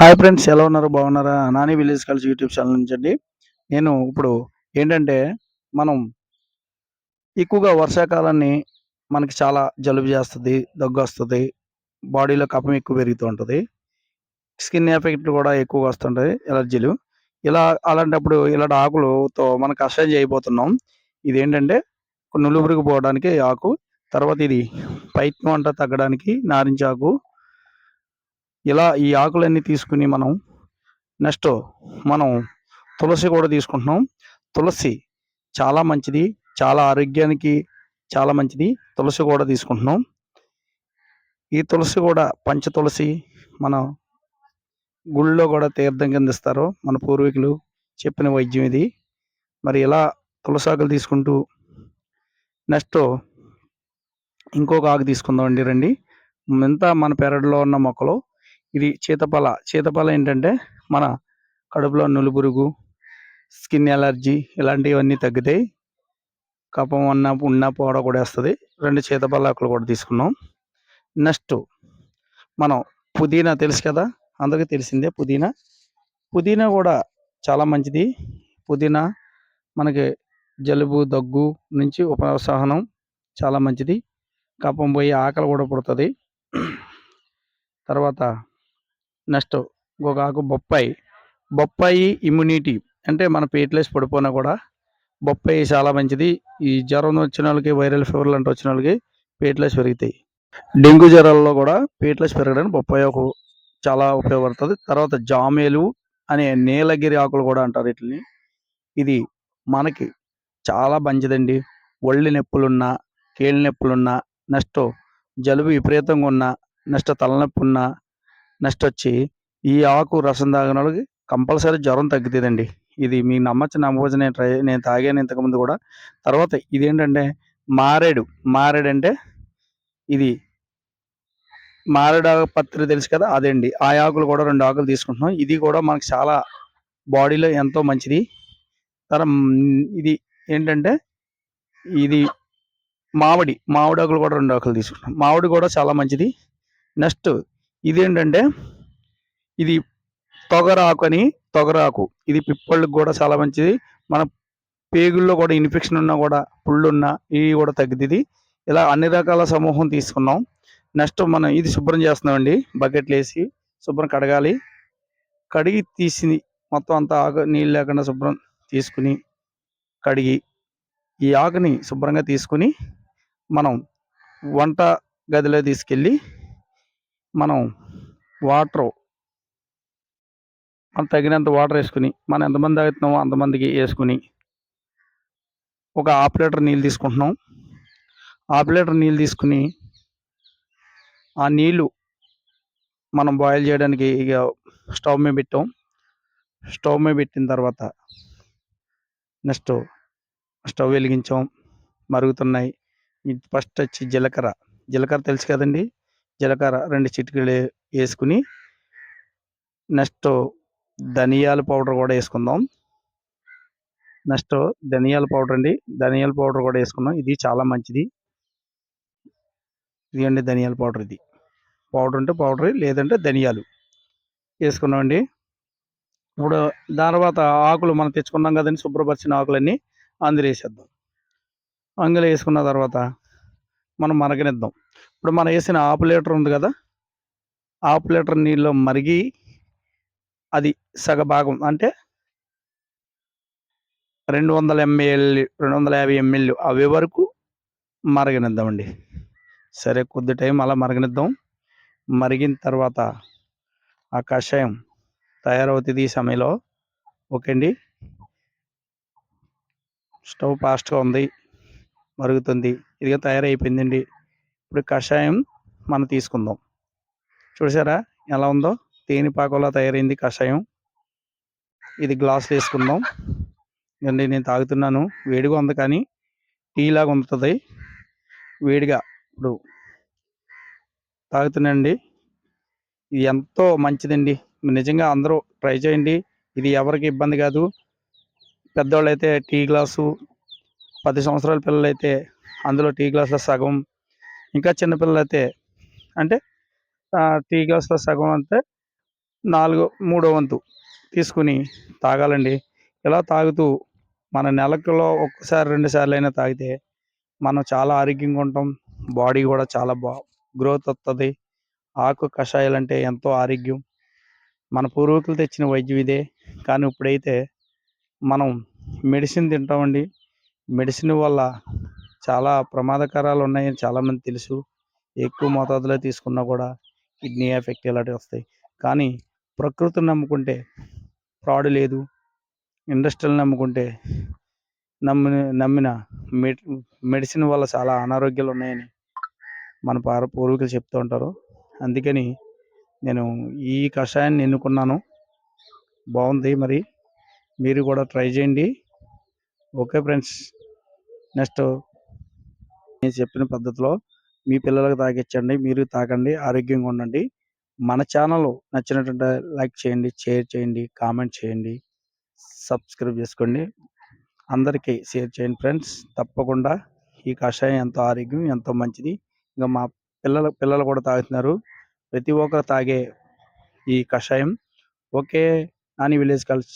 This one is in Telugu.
హాయ్ ఫ్రెండ్స్ ఎలా ఉన్నారు? బాగున్నారా? నాని విలేజ్ కలిసి యూట్యూబ్ ఛానల్ నుంచి అండి. నేను ఇప్పుడు ఏంటంటే మనం ఎక్కువగా వర్షాకాలాన్ని మనకి చాలా జలుబు చేస్తుంది దగ్గు వస్తుంది బాడీలో కఫం ఎక్కువ పెరుగుతూ ఉంటుంది స్కిన్ ఎఫెక్ట్లు కూడా ఎక్కువగా వస్తుంటాయి ఎలర్జీలు. ఇలా అలాంటప్పుడు ఇలాంటి ఆకులతో మనం కషాయం చేయబోతున్నాం. ఇది ఏంటంటే నులుపురికి పోవడానికి ఆకు తర్వాత ఇది పైత్యం అంట తగ్గడానికి నారింజ ఆకు ఇలా ఈ ఆకులన్నీ తీసుకుని మనం నెక్స్ట్ మనం తులసి కూడా తీసుకుంటున్నాం. తులసి చాలా మంచిది చాలా ఆరోగ్యానికి చాలా మంచిది. తులసి కూడా తీసుకుంటున్నాం. ఈ తులసి కూడా పంచ తులసి మన గుళ్ళో కూడా తీర్థం కింద ఇస్తారు. మన పూర్వీకులు చెప్పిన వైద్యం ఇది. మరి ఇలా తులసి ఆకులు తీసుకుంటూ నెక్స్ట్ ఇంకొక ఆకు తీసుకుందాం అండి రండి. ఇంత మన పెరడులో ఉన్న మొక్కలు ఇది చీతపల. చీతపల ఏంటంటే మన కడుపులో నులుపురుగు స్కిన్ ఎలర్జీ ఇలాంటివన్నీ తగ్గుతాయి. కపం అన్న ఉన్న పోడ కూడా వేస్తుంది. రెండు చీతపలాకులు కూడా తీసుకున్నాం. నెక్స్ట్ మనం పుదీనా తెలుసు కదా? అందరికీ తెలిసిందే పుదీనా. పుదీనా కూడా చాలా మంచిది. పుదీనా మనకి జలుబు దగ్గు నుంచి ఉపసహనం చాలా మంచిది. కపం పోయి ఆకలి కూడా పుడుతుంది. తర్వాత నెక్స్ట్ ఇంకొక ఆకు బొప్పాయి. బొప్పాయి ఇమ్యూనిటీ అంటే మన పేట్లేసి పడిపోయినా కూడా బొప్పాయి చాలా మంచిది. ఈ జ్వరం వచ్చిన వాళ్ళకి వైరల్ ఫీవర్లు అంటే వచ్చిన వాళ్ళకి పేట్లెస్ పెరుగుతాయి. డెంగ్యూ జ్వరాల్లో కూడా పేట్లెస్ పెరగడానికి బొప్పాయి ఒక చాలా ఉపయోగపడుతుంది. తర్వాత జామేలు అనే నీలగిరి ఆకులు కూడా అంటారు వీటిని. ఇది మనకి చాలా మంచిదండి. ఒళ్ళు నొప్పులున్నా కీళ్ళ నొప్పులున్నా నెక్స్ట్ జలుబు విపరీతంగా ఉన్నా నెక్స్ట్ తలనొప్పి ఉన్నా నెక్స్ట్ వచ్చి ఈ ఆకు రసం తాగిన వాళ్ళకి కంపల్సరీ జ్వరం తగ్గుతుందండి. ఇది మీకు నమ్మచ్చు నమ్మవచ్చు నేను ట్రై నేను తాగాను ఇంతకుముందు కూడా. తర్వాత ఇది ఏంటంటే మారేడు మారేడు అంటే ఇది మారేడు పత్రి తెలుసు కదా అదండి. ఆ ఆకులు కూడా రెండు ఆకులు తీసుకుంటున్నాం. ఇది కూడా మనకు చాలా బాడీలో ఎంతో మంచిది. తర్వాత ఇది ఏంటంటే ఇది మామిడి మామిడి ఆకులు కూడా రెండు ఆకులు తీసుకుంటున్నాం. మామిడి కూడా చాలా మంచిది. నెక్స్ట్ ఇదేంటంటే ఇది తొగరాకు అని తొగరాకు. ఇది పిప్పళ్ళకి కూడా చాలా మంచిది. మన పేగుల్లో కూడా ఇన్ఫెక్షన్ ఉన్నా కూడా పుళ్ళున్నా ఇవి కూడా తగ్గుతుంది. ఇలా అన్ని రకాల సమూహం తీసుకున్నాం. నెక్స్ట్ మనం ఇది శుభ్రం చేస్తున్నామండి. బకెట్లు వేసి శుభ్రం కడగాలి. కడిగి తీసి మొత్తం అంతా ఆకు నీళ్ళు లేకుండా శుభ్రం తీసుకుని కడిగి ఈ ఆకుని శుభ్రంగా తీసుకుని మనం వంట గదిలో తీసుకెళ్ళి మనం వాటర్ మనం తగినంత వాటర్ వేసుకుని మనం ఎంతమంది తాగుతున్నామో అంతమందికి వేసుకుని ఒక హాఫ్ లీటర్ నీళ్ళు తీసుకుంటున్నాం. హాఫ్ లీటర్ నీళ్ళు తీసుకుని ఆ నీళ్ళు మనం బాయిల్ చేయడానికి ఇక స్టవ్ మీద పెట్టాం. స్టవ్ మీద పెట్టిన తర్వాత నెక్స్ట్ స్టవ్ వెలిగించాం. మరుగుతున్నాయి. ఫస్ట్ వచ్చి జీలకర్ర. జీలకర్ర తెలుసు కదండి? జీలకర్ర రెండు చిటికలు వేసుకుని నెక్స్ట్ ధనియాల పౌడర్ కూడా వేసుకుందాం. నెక్స్ట్ ధనియాల పౌడర్ అండి. ధనియాల పౌడర్ కూడా వేసుకున్నాం. ఇది చాలా మంచిది. ఇది అండి ధనియాల పౌడర్ ఇది. పౌడర్ అంటే పౌడర్ లేదంటే ధనియాలు వేసుకున్నామండి. ఇప్పుడు దాని తర్వాత ఆకులు మనం తెచ్చుకున్నాం కదండి శుభ్రపరిచిన ఆకులన్నీ అందులో వేసేద్దాం. అంగులు వేసుకున్న తర్వాత మనం మరగనిద్దాం. ఇప్పుడు మనం వేసిన ఆపులేటర్ ఉంది కదా ఆపులేటర్ నీళ్ళలో నీళ్ళు మరిగి అది సగ భాగం అంటే రెండు వందల ఎంఎల్ రెండు వందల యాభై ఎంఎల్ అవి వరకు మరగనిద్దామండి. సరే కొద్ది టైం అలా మరగనిద్దాం. మరిగిన తర్వాత ఆ కషాయం తయారవుతుంది ఈ సమయంలో. ఓకే అండి. స్టవ్ ఫాస్ట్గా ఉంది మరుగుతుంది. ఇదిగా తయారైపోయిందండి. ఇప్పుడు కషాయం మనం తీసుకుందాం. చూసారా ఎలా ఉందో? తేనెపాకంలో తయారైంది కషాయం. ఇది గ్లాసులు వేసుకుందాం. అండి నేను తాగుతున్నాను. వేడిగా ఉంది కానీ టీ లాగా ఉంటుంది. వేడిగా ఇప్పుడు తాగుతున్నాండి ఇది ఎంతో మంచిదండి. నిజంగా అందరూ ట్రై చేయండి. ఇది ఎవరికి ఇబ్బంది కాదు. పెద్దవాళ్ళు అయితే టీ గ్లాసు పది సంవత్సరాల పిల్లలు అయితే అందులో టీ గ్లాసులో సగం ఇంకా చిన్నపిల్లలు అయితే అంటే టీ గ్లాస్లో సగం అంతే నాలుగో మూడో వంతు తీసుకుని తాగాలండి. ఇలా తాగుతూ మన నెలకులో ఒక్కసారి రెండు సార్లు అయినా తాగితే మనం చాలా ఆరోగ్యంగా ఉంటాం. బాడీ కూడా చాలా బా గ్రోత్ వస్తుంది ఆకు కషాయాలు అంటే ఎంతో ఆరోగ్యం. మన పూర్వీకులు తెచ్చిన వైద్యం ఇదే. కానీ ఇప్పుడైతే మనం మెడిసిన్ తింటామండి. మెడిసిన్ వల్ల చాలా ప్రమాదకరాలు ఉన్నాయని చాలామంది తెలుసు. ఎక్కువ మోతాదులో తీసుకున్నా కూడా కిడ్నీ ఎఫెక్ట్ ఇలాంటివి వస్తాయి. కానీ ప్రకృతిని నమ్ముకుంటే ఫ్రాడ్ లేదు. ఇండస్ట్రీని నమ్ముకుంటే నమ్మిన నమ్మిన మెడి మెడిసిన్ వల్ల చాలా అనారోగ్యాలు ఉన్నాయని మన పార పూర్వీకులు చెప్తూ ఉంటారు. అందుకని నేను ఈ కషాయాన్ని ఎన్నుకున్నాను. బాగుంది మరి. మీరు కూడా ట్రై చేయండి. Okay friends. నెక్స్ట్ నేను చెప్పిన పద్ధతిలో మీ పిల్లలకు తాగించండి మీరు తాగండి ఆరోగ్యంగా ఉండండి. మన ఛానల్ నచ్చినటువంటి లైక్ చేయండి షేర్ చేయండి కామెంట్ చేయండి సబ్స్క్రైబ్ చేసుకోండి. అందరికీ షేర్ చేయండి ఫ్రెండ్స్. తప్పకుండా ఈ కషాయం ఎంతో ఆరోగ్యం ఎంతో మంచిది. ఇంకా మా పిల్లల పిల్లలు కూడా తాగుతున్నారు. ప్రతి ఒక్కరు తాగే ఈ కషాయం. ఓకే. Nani village calls